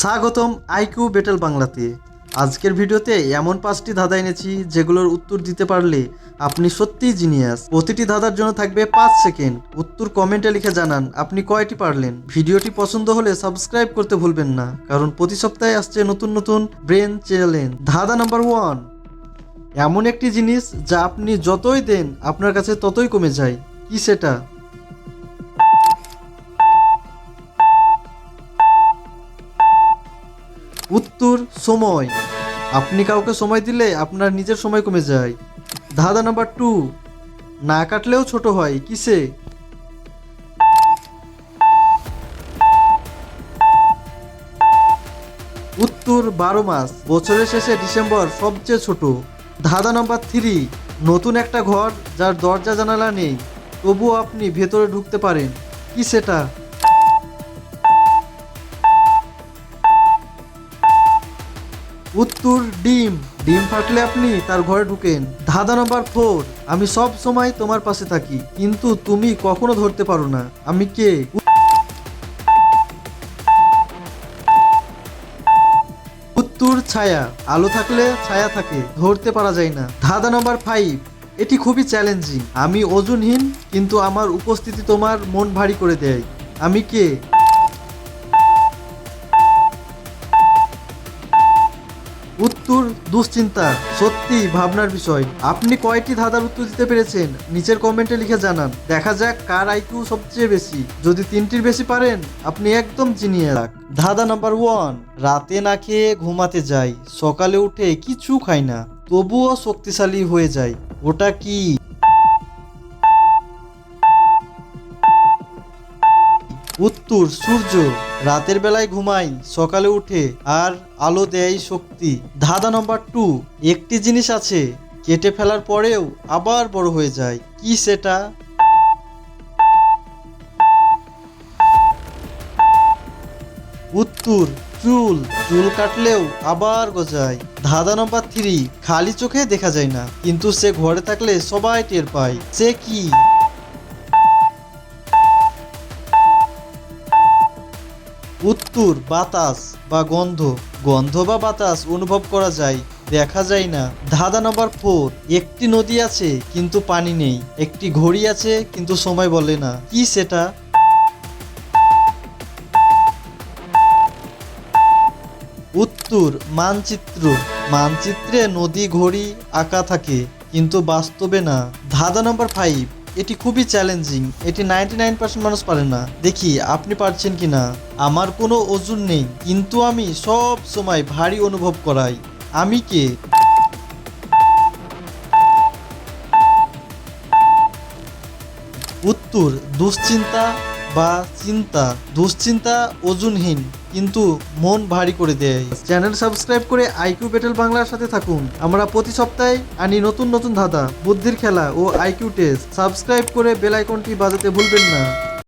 স্বাগতম IQ battle বাংলাতে। আজকের ভিডিওতে এমন পাঁচটি ধাঁধা এনেছি যেগুলোর উত্তর দিতে পারলে আপনি সত্যিই জিনিয়াস। প্রতিটি ধাঁধার জন্য থাকবে পাঁচ সেকেন্ড। উত্তর কমেন্টে লিখে জানান, আপনি কয়টি পারলেন? ভিডিওটি পছন্দ হলে সাবস্ক্রাইব করতে ভুলবেন না, কারণ প্রতি সপ্তাহে আসছে নতুন নতুন ব্রেন চ্যালেঞ্জ। ধাঁধা নাম্বার ওয়ান, এমন একটি জিনিস যা আপনি যতই দেন, আপনার কাছে ততই কমে যায়। কি সেটা? উত্তর, সময়। আপনি কাউকে সময় দিলে আপনার নিজের সময় কমে যায়। ধাঁধা নাম্বার টু, না কাটলেও ছোট হয়, কিসে? উত্তর, বারো মাস, বছরের শেষে ডিসেম্বর সবচেয়ে ছোট। ধাঁধা নাম্বার থ্রি, নতুন একটা ঘর যার দরজা জানালা নেই, তবুও আপনি ভেতরে ঢুকতে পারেন, কি সেটা? উত্তর, ডিম। ডিম ফাটলে আপনি তার ঘরে ঢুকেন। ধাঁধা নাম্বার ফোর, আমি সব সময় তোমার পাশে থাকি, কিন্তু তুমি কখনো ধরতে পারো না। আমি কে? উত্তর, ছায়া। আলো থাকলে ছায়া থাকে, ধরতে পারা যায় না। ধাঁধা নাম্বার ফাইভ, এটি খুবই চ্যালেঞ্জিং আমি ওজনহীন, কিন্তু আমার উপস্থিতি তোমার মন ভারী করে দেয়। আমি কে? উত্তর দুশ্চিন্তা, সত্যি ভাবনার বিষয়। আপনি কয়টি ধাঁধার উত্তর দিতে পেরেছেন? নিচের কমেন্টে লিখে জানান। দেখা যাক কার আইকিউ সবচেয়ে বেশি। যদি তিনটির বেশি পারেন, আপনি একদম চিনিয়ে রাখ ধাঁধা নাম্বার ওয়ান, রাতে না খেয়ে ঘুমাতে যাই। সকালে উঠে কিছু খাই না, তবুও শক্তিশালী হয়ে যায় ওটা কি? উত্তর, সূর্য, রাতের বেলায় ঘুমাই, সকালে উঠে, আর আলো দেয় শক্তি। ধাঁধা নম্বর টু একটি জিনিস আছে, কেটে ফেলার পরেও আবার বড় হয়ে যায়। কি সেটা? উত্তর, চুল চুল কাটলেও আবার গজায়। ধাঁধা নম্বর থ্রি খালি চোখে দেখা যায় না, কিন্তু সে ঘরে থাকলে সবাই টের পায়। সে কি? উত্তর, বাতাস বা গন্ধ। গন্ধ বা বাতাস অনুভব করা যায়, দেখা যায় না। ধাঁধা নম্বর ফোর একটি নদী আছে, কিন্তু পানি নেই। একটি ঘড়ি আছে, কিন্তু সময় বলে না। কি সেটা? উত্তর, মানচিত্র। মানচিত্রে নদী, ঘড়ি, আঁকা থাকে, কিন্তু বাস্তবে না। ধাঁধা নম্বর ফাইভ এটি খুবই চ্যালেঞ্জিং এটি নাইনটি নাইন পার্সেন্ট মানুষ পারে না। দেখি আপনি পারছেন কি না আমার কোনো ওজন নেই, কিন্তু আমি সব সময় ভারী অনুভব করাই। আমি কে? উত্তর, দুশ্চিন্তা বা চিন্তা, দুশ্চিন্তা ওজনহীন, কিন্তু মন ভারী করে দেয়। চ্যানেল সাবস্ক্রাইব করে আইকিউ বেটেল বাংলার সাথে থাকুন। আমরা প্রতি সপ্তাহে আনি নতুন নতুন ধাঁধা, বুদ্ধির খেলা ও আইকিউ টেস্ট। সাবস্ক্রাইব করে বেল আইকনটি বাজাতে ভুলবেন না।